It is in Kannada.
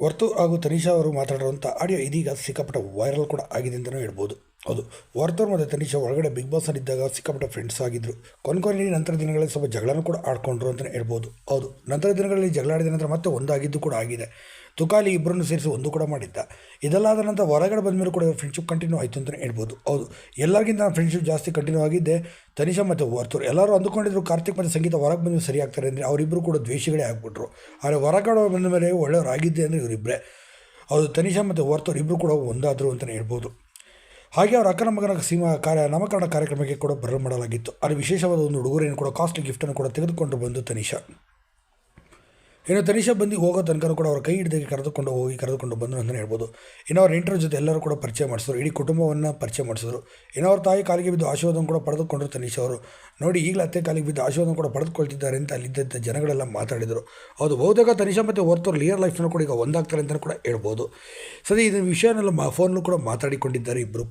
ಹೊರ್ತು ಹಾಗೂ ತನಿಷಾ ಅವರು ಮಾತಾಡಿರುವಂಥ ಆಡಿಯೋ ಇದೀಗ ಸಿಕ್ಕಾಪಟ್ಟ ವೈರಲ್ ಕೂಡ ಆಗಿದೆ ಅಂತಲೂ ಹೇಳ್ಬೋದು. ಹೌದು. ವಾರ್ತೋರ್ ಮತ್ತು ತನಿಷಾ ಒಳಗಡೆ ಬಿಗ್ ಬಾಸಲ್ಲಿದ್ದಾಗ ಸಿಕ್ಕಾಪಟ್ಟೆ ಫ್ರೆಂಡ್ಸ್ ಆಗಿದ್ದರು ಕೊನೆಯಲ್ಲಿ ನಂತರ ದಿನಗಳಲ್ಲಿ ಸ್ವಲ್ಪ ಜಗಳನೂ ಕೂಡ ಆಡ್ಕೊಂಡ್ರು ಅಂತಲೇ ಹೇಳ್ಬೋದು. ಹೌದು. ನಂತರ ದಿನಗಳಲ್ಲಿ ಜಗಳ ಆಡಿದ ನಂತರ ಮತ್ತೆ ಒಂದಾಗಿದ್ದು ಕೂಡ ಆಗಿದೆ. ತುಕಾಲಿ ಇಬ್ಬರನ್ನು ಸೇರಿಸಿ ಒಂದು ಕೂಡ ಮಾಡಿದ್ದ. ಇದೆಲ್ಲಾದ ನಂತರ ಹೊರಗಡೆ ಬಂದ ಮೇಲೆ ಕೂಡ ಫ್ರೆಂಡ್ಶಿಪ್ ಕಂಟಿನ್ಯೂ ಆಯಿತು ಅಂತಲೇ ಹೇಳ್ಬೋದು. ಹೌದು. ಎಲ್ಲರಿಗಿಂತ ಫ್ರೆಂಡ್ಶಿಪ್ ಜಾಸ್ತಿ ಕಂಟಿನ್ಯೂ ಆಗಿದ್ದೆ ತನಿಷಾ ಮತ್ತು ವರ್ತೂರು ಎಲ್ಲರೂ ಅಂದುಕೊಂಡಿದ್ರು ಕಾರ್ತಿಕ್ ಮತ್ತು ಸಂಗೀತ ಹೊರಗೆ ಬಂದು ಸರಿ ಆಗ್ತಾರೆ ಅಂದರೆ ಅವರಿಬ್ಬರು ಕೂಡ ದ್ವೇಷಗಳೇ ಆಗ್ಬಿಟ್ರು. ಆದರೆ ಹೊರಗಡೆ ಬಂದ ಮೇಲೆ ಒಳ್ಳೆಯವರಾಗಿದ್ದೆ ಅಂದರೆ ಇವರಿಬ್ಬರೇ ಹೌದು. ತನಿಷಾ ಮತ್ತು ವರ್ತೂರು ಇಬ್ಬರು ಕೂಡ ಒಂದಾದರು ಅಂತಲೇ ಹೇಳ್ಬೋದು. ಹಾಗೆ ಅವರ ಅಕ್ಕನ ಮಗನ ಸೀಮಾ ಕಾರ್ಯ ನಾಮಕರಣ ಕಾರ್ಯಕ್ರಮಕ್ಕೆ ಕೂಡ ಬರಲು ಮಾಡಲಾಗಿತ್ತು. ಅಲ್ಲಿ ವಿಶೇಷವಾದ ಒಂದು ಉಡುಗೊರೆಯನ್ನು ಕೂಡ ಕಾಸ್ಟ್ಲಿ ಗಿಫ್ಟನ್ನು ಕೂಡ ತೆಗೆದುಕೊಂಡು ಬಂದು ತನಿಷಾ. ಇನ್ನು ತನಿಷಾ ಬಂದು ಹೋಗೋ ತನಕ ಕೂಡ ಅವರ ಕೈ ಹಿಡಿದು ಕರೆದುಕೊಂಡು ಹೋಗಿ ಕರೆದುಕೊಂಡು ಬಂದರು ಅಂತಲೇ ಹೇಳ್ಬೋದು. ಇನ್ನು ಅವ್ರ ಇಂಟರ್ ಜೊತೆ ಎಲ್ಲರೂ ಕೂಡ ಪರಿಚಯ ಮಾಡಿಸಿದ್ರು. ಇಡೀ ಕುಟುಂಬವನ್ನು ಪರಿಚಯ ಮಾಡಿಸಿದ್ರು. ಇನ್ನು ಅವ್ರ ತಾಯಿ ಕಾಲಿಗೆ ಬಿದ್ದು ಆಶೀರ್ವಾದ ಕೂಡ ಪಡೆದುಕೊಂಡ್ರು ತನಿಷಾ ಅವರು. ನೋಡಿ, ಈಗಲೇ ಅತ್ತೆ ಕಾಲಿಗೆ ಬಿದ್ದು ಆಶೀರ್ವಾದ ಕೂಡ ಪಡೆದುಕೊಳ್ತಿದ್ದಾರೆ ಅಂತ ಅಲ್ಲಿದ್ದ ಜನಗಳೆಲ್ಲ ಮಾತಾಡಿದರು. ಅದು ಬಹುತೇಕ ತನಿಷಾ ಮತ್ತು ಹೊರತು ರಿಯಲ್ ಲೈಫ್ನ ಕೂಡ ಈಗ ಒಂದಾಗ್ತಾರೆ ಅಂತಲೂ ಕೂಡ ಹೇಳ್ಬೋದು. ಸರಿ ಇದರ ವಿಷಯನೆಲ್ಲ ಮಾ ಫೋನಲ್ಲೂ ಕೂಡ ಮಾತಾಡಿಕೊಂಡಿದ್ದಾರೆ ಇಬ್ಬರು